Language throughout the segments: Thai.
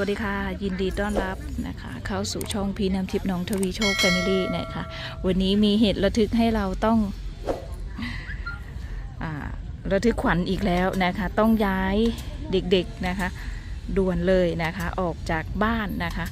วัสดีค่ะ ยินดีต้อนรับนะคะ เข้าสู่ช่องพีน้ำทิพย์น้องทวีโชคแฟมิลี่นะคะ วันนี้มีเหตุระทึกให้เราต้องอระทึกขวัญอีกแล้วนะคะ ต้องย้ายเด็กๆนะคะ ด่วนเลยนะคะ ออกจากบ้านนะคะ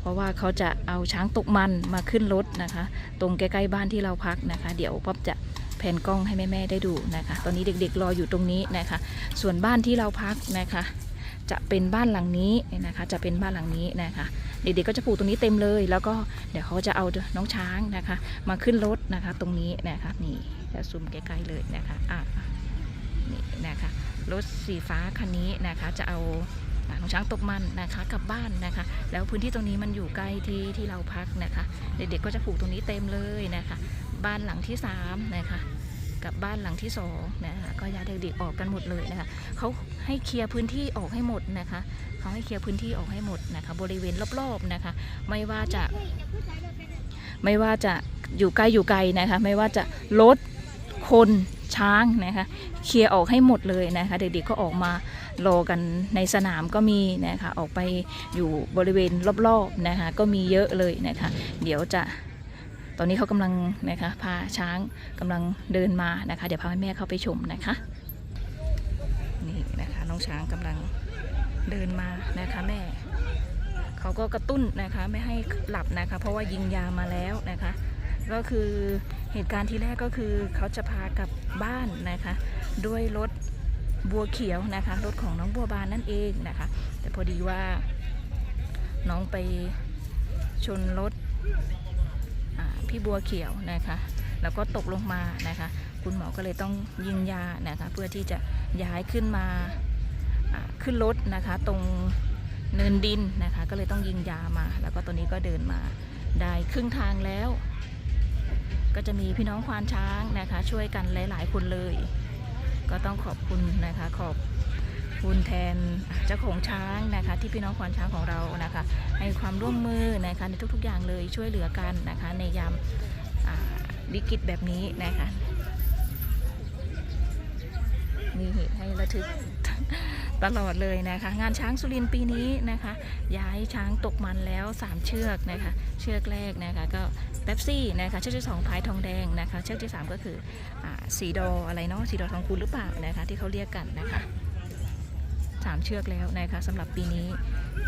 เพราะว่าเขาจะเอาช้างตกมันมาขึ้นรถนะคะ ตรงใกล้ๆบ้านที่เราพักนะคะ เดี๋ยวป๊อบจะแผนกล้องให้แม่ๆได้ดูนะคะ ตอนนี้เด็กๆรออยู่ตรงนี้นะคะ ส่วนบ้านที่เราพักนะคะ จะเป็นบ้านหลังนี้นะคะ จะเป็นบ้านหลังนี้นะคะ เด็กๆก็จะปลูกตรงนี้เต็มเลย แล้วก็เดี๋ยวเขาจะเอาน้องช้างนะคะ มาขึ้นรถนะคะ ตรงนี้นะคะนี่จะซูมใกล้ๆเลยนะคะอะนี่นะคะรถสีฟ้าคันนี้นะคะจะเอาน้องช้างตกมันนะคะกลับบ้านนะคะ แล้วพื้นที่ตรงนี้มันอยู่ใกล้ที่ที่เราพักนะคะ เด็กๆก็จะปลูกตรงนี้เต็มเลยนะคะ บ้านหลังที่สามนะคะ กับบ้านหลังที่สองนะคะก็ย้ายเด็กๆออกกันหมดเลยนะคะเขาให้เคลียร์พื้นที่ออกให้หมดนะคะเขาให้เคลียร์พื้นที่ออกให้หมดนะคะ บริเวณรอบๆนะคะ ไม่ว่าจะ ไม่ว่าจะอยู่ไกลอยู่ไกลนะคะ ไม่ว่าจะรถคนช้างนะคะเคลียร์ออกให้หมดเลยนะคะ เด็กๆก็ออกมารอกันในสนามก็มีนะคะ ออกไปอยู่บริเวณรอบๆนะคะ ก็มีเยอะเลยนะคะ เดี๋ยวจะ ตอนนี้เขากำลังนะคะพาช้างกำลังเดินมานะคะ เดี๋ยวพาแม่เข้าไปชมนะคะนี่นะคะน้องช้างกำลังเดินมานะคะแม่เขาก็กระตุ้นนะคะไม่ให้หลับนะคะ เพราะว่ายิงยามาแล้วนะคะ ก็คือเหตุการณ์ที่แรกก็คือเขาจะพากลับบ้านนะคะ ด้วยรถบัวเขียวนะคะรถของน้องบัวบานนั่นเองนะคะ แต่พอดีว่าน้องไปชนรถ พี่บัวเขียวนะคะ แล้วก็ตกลงมานะคะ คุณหมอก็เลยต้องยิงยานะคะ เพื่อที่จะย้ายขึ้นมาขึ้นรถนะคะ ตรงเนินดินนะคะ ก็เลยต้องยิงยามา แล้วก็ตอนนี้ก็เดินมาได้ครึ่งทางแล้ว ก็จะมีพี่น้องควานช้างนะคะ ช่วยกันหลาย ๆ คนเลย ก็ต้องขอบคุณนะคะขอบ คุณแทนเจ้าของช้างนะคะ ที่พี่น้องควานช้างของเรานะคะ ให้ความร่วมมือนะคะในทุกๆอย่างเลยช่วยเหลือกันนะคะ ในยามวิกฤตแบบนี้นะคะมีเหตุให้ระทึกตลอดเลยนะคะ งานช้างสุรินปีนี้นะคะ ย้ายช้างตกมันแล้ว 3 เชือกนะคะ เชือกแรกนะคะก็เป๊ปซี่นะคะเชือกที่สองพายทองแดงนะคะ เชือกที่ 3 ก็คืออาสีดออะไรเนาะสีดอทองคูณหรือเปล่านะคะ ที่เขาเรียกกันนะคะ สามเชือกแล้วนะคะสำหรับปีนี้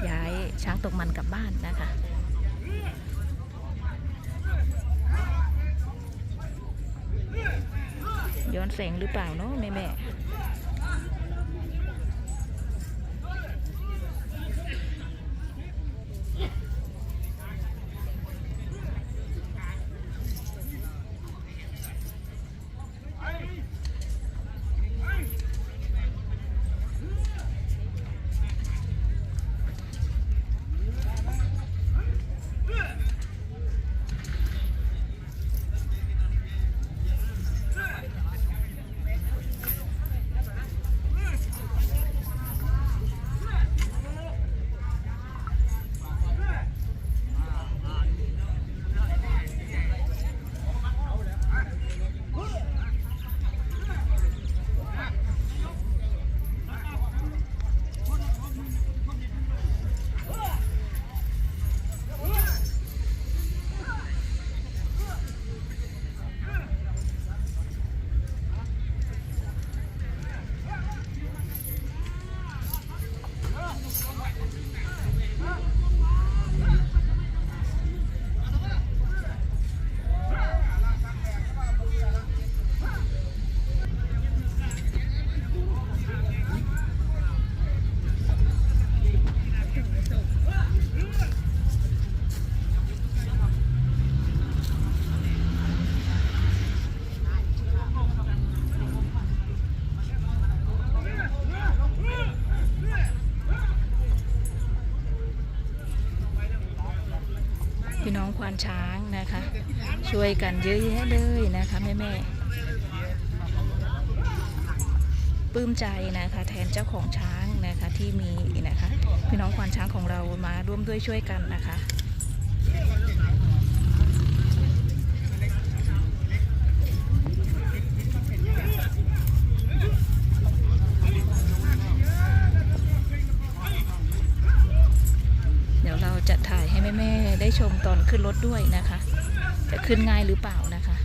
ย้ายช้างตกมันกลับบ้านนะคะย้อนแสงหรือเปล่าเนาะแม่แม่านช้างนะคะ ช่วยกันเยอะแยะเลยนะคะแม่แม่ปลื้มใจนะคะ แทนเจ้าของช้างนะคะที่มีนะคะ พี่น้องควานช้างของเรามาร่วมด้วยช่วยกันนะคะ แม่ได้ชมตอนขึ้นรถด้วยนะคะ จะขึ้นง่ายหรือเปล่านะคะ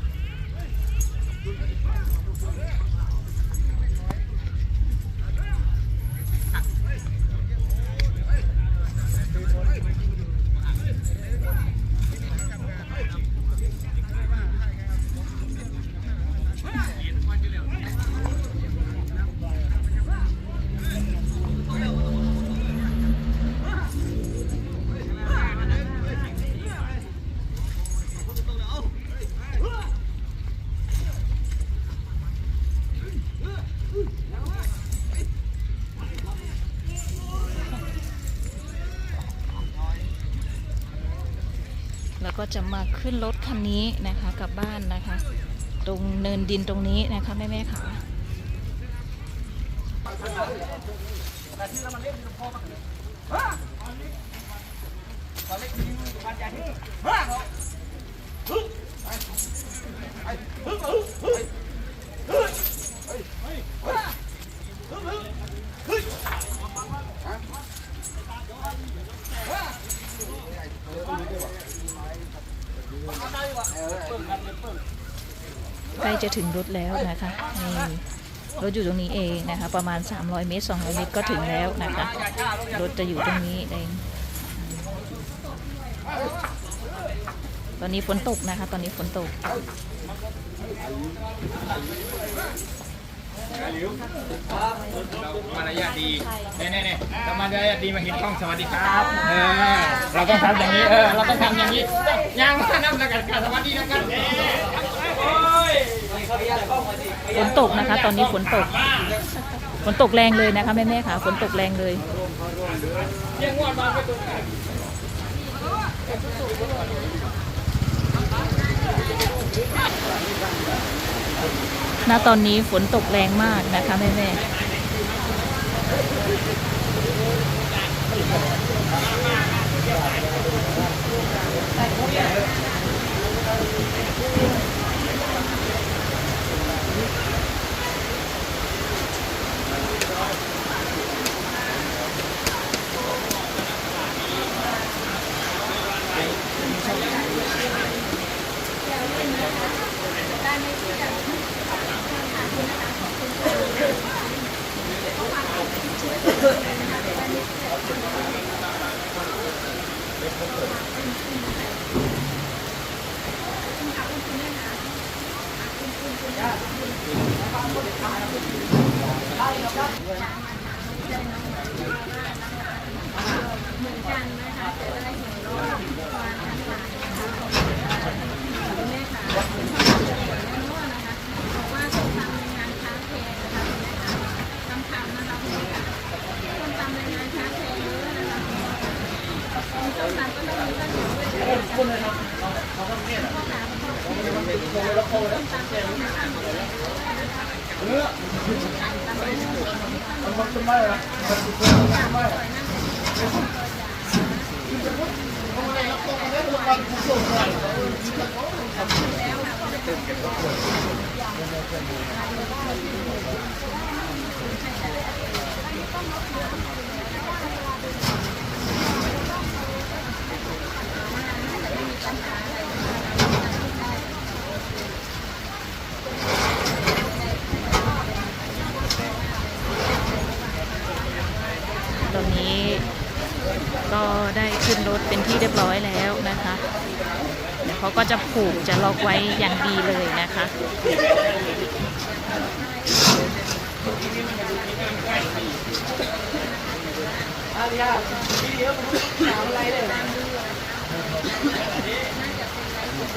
ก็จะมาขึ้นรถคันนี้นะคะกลับบ้านนะคะ ตรงเนินดินตรงนี้นะคะแม่แม่ๆค่ะ ใกล้จะถึงรถแล้วนะคะนี่รถอยู่ตรงนี้เองนะคะ ประมาณ 300 เมตร 200 เมตรก็ถึงแล้วนะคะ รถจะอยู่ตรงนี้เองตอนนี้ฝนตกนะคะ ตอนนี้ฝนตก มารยาทดีเน่เน่เน่ถ้ามารยาทดีมาเห็นกล้องสวัสดีครับเออเราต้องทำอย่างนี้เออเราต้องทำอย่างนี้ยังมานั่งแล้วกันสวัสดีนะครับโอ้ยฝนตกนะคะ ตอนนี้ฝนตก ฝนตกแรงเลยนะคะแม่แม่ๆค่ะฝนตกแรงเลย ณตอนนี้ฝนตกแรงมากนะคะแม่แม่ ฝนตกแรงมากนะคะแม่แม่ ตอนนี้ก็ได้ขึ้นรถเป็นที่เรียบร้อยแล้วนะคะเดี๋ยวเขาก็จะผูกจะล็อกไว้อย่างดีเลยนะคะ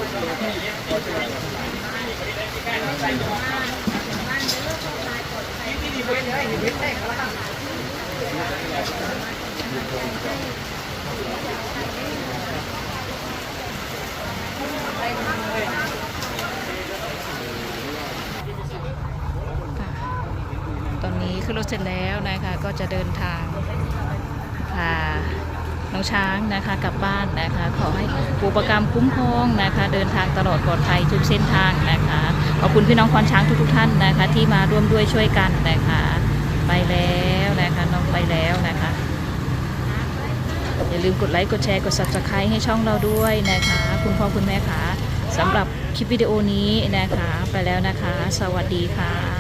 ตอนนี้ขึ้นรถเสร็จแล้วนะคะ ก็จะเดินทางพา น้องช้างนะคะกลับบ้านนะคะ ขอให้ปูประกรรมคุ้มครองนะคะ เดินทางตลอดปลอดภัยทุกเส้นทางนะคะขอบคุณพี่น้องควานช้างทุกๆท่านนะคะ ที่มาร่วมด้วยช่วยกันนะคะ ไปแล้วนะคะน้องไปแล้วนะคะ อย่าลืมกดไลค์กดแชร์กด subscribe ให้ช่องเราด้วยนะคะ คุณพ่อคุณแม่คะสำหรับคลิปวิดีโอนี้นะคะ ไปแล้วนะคะ สวัสดีค่ะ